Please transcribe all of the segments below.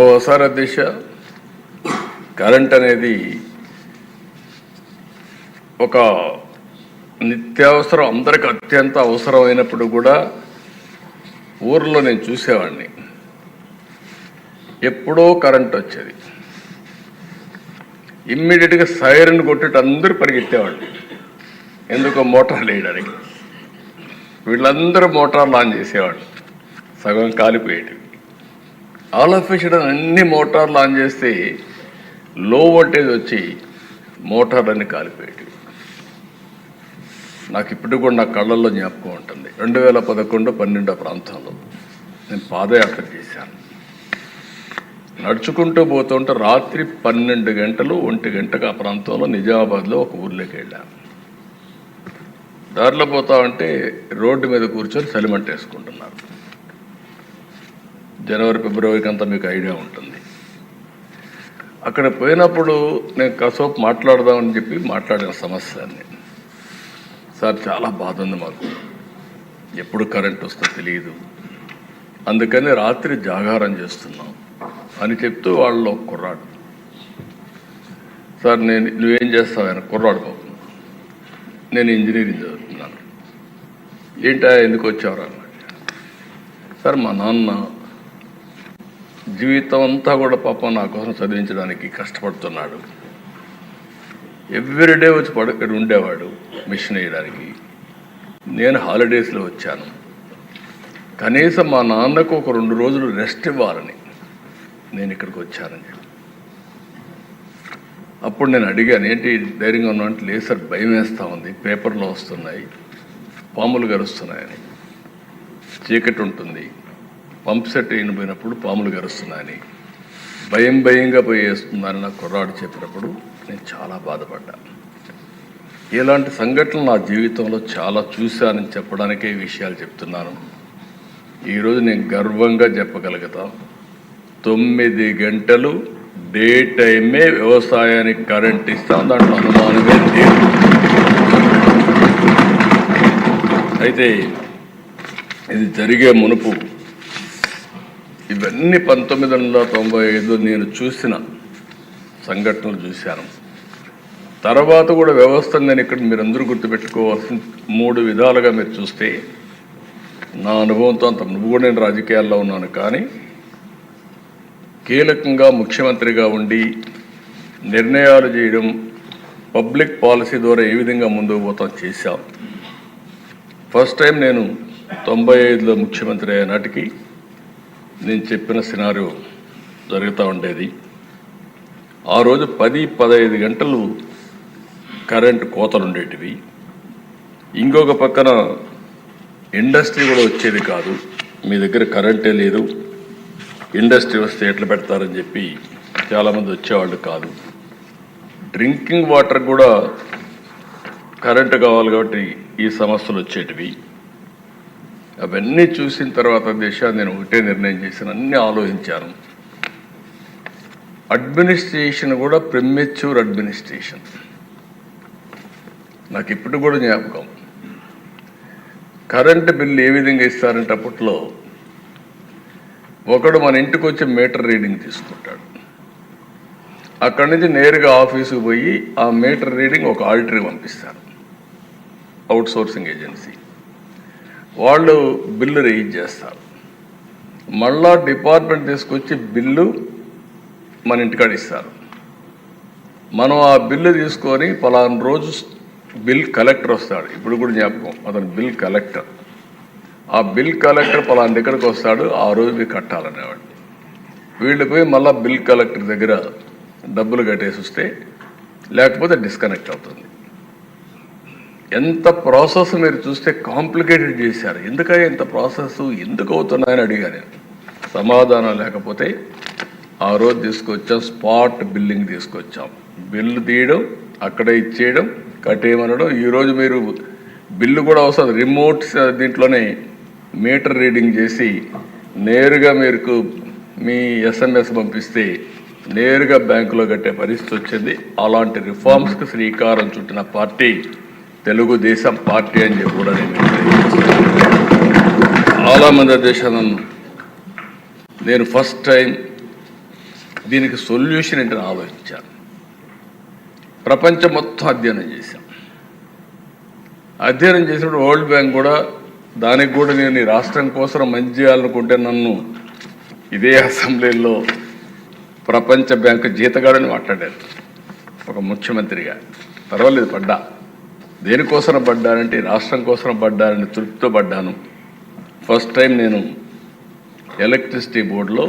ఓసారి దిశ కరెంట్ అనేది ఒక నిత్యావసరం అందరికి అత్యంత అవసరమైనప్పుడు కూడా ఊర్లో నేను చూసేవాడిని ఎప్పుడో కరెంట్ వచ్చేది. ఇమ్మీడియట్గా సైరన్ కొట్టేట అందరూ పరిగెత్తేవాళ్ళు. ఎందుకో మోటార్లు వేయడానికి వీళ్ళందరూ మోటార్లు ఆన్ చేసేవాళ్ళు. సగం కాలిపోయేటివి. ఆల్ ఆఫ్ సడన్ అన్ని మోటార్లు ఆన్ చేస్తే లో వోల్టేజ్ వచ్చి మోటార్లన్నీ కాలిపోయేటివి. నాకు ఇప్పుడు కూడా నా కళ్ళల్లో జ్ఞాపకం ఉంటుంది. రెండు వేల పదకొండు పన్నెండో ప్రాంతంలో నేను పాదయాత్ర చేశాను. నడుచుకుంటూ పోతుంటే రాత్రి పన్నెండు గంటలు ఒంటి గంటకు ఆ ప్రాంతంలో నిజామాబాద్లో ఒక ఊర్లోకి వెళ్ళాను. దారిలో పోతా ఉంటే రోడ్డు మీద కూర్చొని చలిమంట వేసుకుంటున్నారు. జనవరి ఫిబ్రవరికి అంతా మీకు ఐడియా ఉంటుంది. అక్కడ పోయినప్పుడు నేను కాసేపు మాట్లాడదామని చెప్పి మాట్లాడిన సమస్యని సార్ చాలా బాధ ఉంది మాకు. ఎప్పుడు కరెంట్ వస్తుందో తెలియదు అందుకని రాత్రి జాగారం చేస్తున్నాం అని చెప్తూ వాళ్ళు ఒక కుర్రాడు. సార్ నేను నువ్వేం చేస్తావు ఆయన? కుర్రాడు బాబు నేను ఇంజనీరింగ్ చదువుతున్నాను. ఏంటా ఎందుకు వచ్చావరా? సార్ మా నాన్న జీవితం అంతా కూడా పాపం నా కోసం చదివించడానికి కష్టపడుతున్నాడు. ఎవ్రీడే వచ్చి పడు ఇక్కడ ఉండేవాడు మిషన్ వేయడానికి. నేను హాలిడేస్లో వచ్చాను. కనీసం మా నాన్నకు ఒక రెండు రోజులు రెస్ట్ ఇవ్వాలని నేను ఇక్కడికి వచ్చానని చెప్పి. అప్పుడు నేను అడిగాను ఏంటి ధైర్యంగా ఉన్నా లేసర్ లేదు సార్ భయం వేస్తూ ఉంది. పేపర్లో వస్తున్నాయి. పాములు గరుస్తున్నాయని. చీకటి ఉంటుంది. పంప్ సెట్ అయినపోయినప్పుడు పాములు గరుస్తున్నాయని. భయం భయంగా పోయి వేస్తుందని నా కుర్రాడు చెప్పినప్పుడు నేను చాలా బాధపడ్డా. ఇలాంటి సంఘటనలు నా జీవితంలో చాలా చూశానని చెప్పడానికే విషయాలు చెప్తున్నాను. ఈరోజు నేను గర్వంగా చెప్పగలుగుతా. తొమ్మిది గంటలు డే టైమే వ్యవసాయానికి కరెంట్ ఇస్తాం దాంట్లో అనుమానమే లేదు. అయితే ఇది జరిగే మునుపు ఇవన్నీ పంతొమ్మిది వందల తొంభై ఐదు నేను చూసిన సంఘటనలు చూశాను. తర్వాత కూడా వ్యవస్థను నేను ఇక్కడ మీరందరూ గుర్తుపెట్టుకోవాల్సిన మూడు విధాలుగా మీరు చూస్తే నా అనుభవంతో అంత నువ్వు కూడా నేను రాజకీయాల్లో ఉన్నాను కానీ కీలకంగా ముఖ్యమంత్రిగా ఉండి నిర్ణయాలు చేయడం పబ్లిక్ పాలసీ ద్వారా ఏ విధంగా ముందుకు పోతాం చేశాం ఫస్ట్ టైం నేను తొంభై ఐదులో ముఖ్యమంత్రి అయ్యే నాటికి నేను చెప్పిన సినారో జరుగుతూ ఉండేది. ఆ రోజు పది పదహైదు గంటలు కరెంటు కోతలు ఉండేటివి ఇంకొక పక్కన ఇండస్ట్రీ కూడా వచ్చేది కాదు. మీ దగ్గర కరెంటే లేదు. ఇండస్ట్రీ వస్తే ఎట్లా పెడతారని చెప్పి చాలామంది వచ్చేవాళ్ళు కాదు. డ్రింకింగ్ వాటర్ కూడా కరెంటు కావాలి కాబట్టి ఈ సమస్యలు వచ్చేటివి. అవన్నీ చూసిన తర్వాత దేశాన్ని నేను ఒకటే నిర్ణయం చేశాను. అన్నీ ఆలోచించాను. అడ్మినిస్ట్రేషన్ కూడా ప్రిమెచ్యూర్ అడ్మినిస్ట్రేషన్ నాకు ఇప్పుడు కూడా జ్ఞాపకం. కరెంటు బిల్లు ఏ విధంగా ఇస్తారంటే అప్పట్లో ఒకడు మన ఇంటికి వచ్చి మీటర్ రీడింగ్ తీసుకుంటాడు. అక్కడి నుంచి నేరుగా ఆఫీసుకు పోయి ఆ మీటర్ రీడింగ్ ఒక ఆడిటర్కి పంపిస్తారు. అవుట్ సోర్సింగ్ ఏజెన్సీ వాళ్ళు బిల్లు రేజ్ చేస్తారు. మళ్ళా డిపార్ట్మెంట్ తీసుకొచ్చి బిల్లు మన ఇంటికాడ ఇస్తారు. మనం ఆ బిల్లు తీసుకొని పలానా రోజు బిల్ కలెక్టర్ వస్తాడు. ఇప్పుడు కూడా జ్ఞాపకం అతను బిల్ కలెక్టర్. ఆ బిల్ కలెక్టర్ పలానా దగ్గరకు వస్తాడు ఆ రోజు మీరు కట్టాలనేవాడు. వీళ్ళు పోయి మళ్ళీ బిల్ కలెక్టర్ దగ్గర డబ్బులు కట్టేసి వస్తే లేకపోతే డిస్కనెక్ట్ అవుతుంది. ఎంత ప్రాసెస్ మీరు చూస్తే కాంప్లికేటెడ్ చేశారు. ఎందుకయ్యా ఇంత ప్రాసెస్ ఎందుకు అవుతున్నాయని అడిగాను నేను సమాధానం లేకపోతే ఆ రోజు తీసుకొచ్చాం స్పాట్ బిల్లింగ్ తీసుకొచ్చాం. బిల్లు తీయడం అక్కడ ఇచ్చేయడం కట్టేయమనడం. ఈరోజు మీరు బిల్లు కూడా అవసరం రిమోట్ దీంట్లోనే మీటర్ రీడింగ్ చేసి నేరుగా మీకు మీ ఎస్ఎంఎస్ పంపిస్తే నేరుగా బ్యాంకులో కట్టే పరిస్థితి వచ్చింది. అలాంటి రిఫార్మ్స్కి శ్రీకారం చుట్టిన పార్టీ తెలుగుదేశం పార్టీ అని చెప్పి కూడా నేను చాలా మంది దేశాలను నేను ఫస్ట్ టైం దీనికి సొల్యూషన్ ఏంటని ఆలోచించాను. ప్రపంచం మొత్తం అధ్యయనం చేశాం. అధ్యయనం చేసినప్పుడు వరల్డ్ బ్యాంక్ కూడా దానికి కూడా నేను ఈ రాష్ట్రం కోసం మంచి చేయాలనుకుంటే నన్ను ఇదే అసెంబ్లీలో ప్రపంచ బ్యాంకు జీతగాడని మాట్లాడారు. ఒక ముఖ్యమంత్రిగా. పర్వాలేదు పడ్డా. దేనికోసం పడ్డానంటే రాష్ట్రం కోసం పడ్డానని తృప్తితో పడ్డాను. ఫస్ట్ టైం నేను ఎలక్ట్రిసిటీ బోర్డులో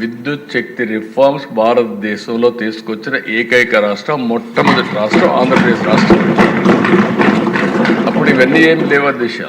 విద్యుత్ శక్తి రిఫార్మ్స్ భారతదేశంలో తీసుకొచ్చిన ఏకైక రాష్ట్రం మొట్టమొదటి రాష్ట్రం ఆంధ్రప్రదేశ్ రాష్ట్రం. అప్పుడు ఇవన్నీ ఏమి లేవు దిశ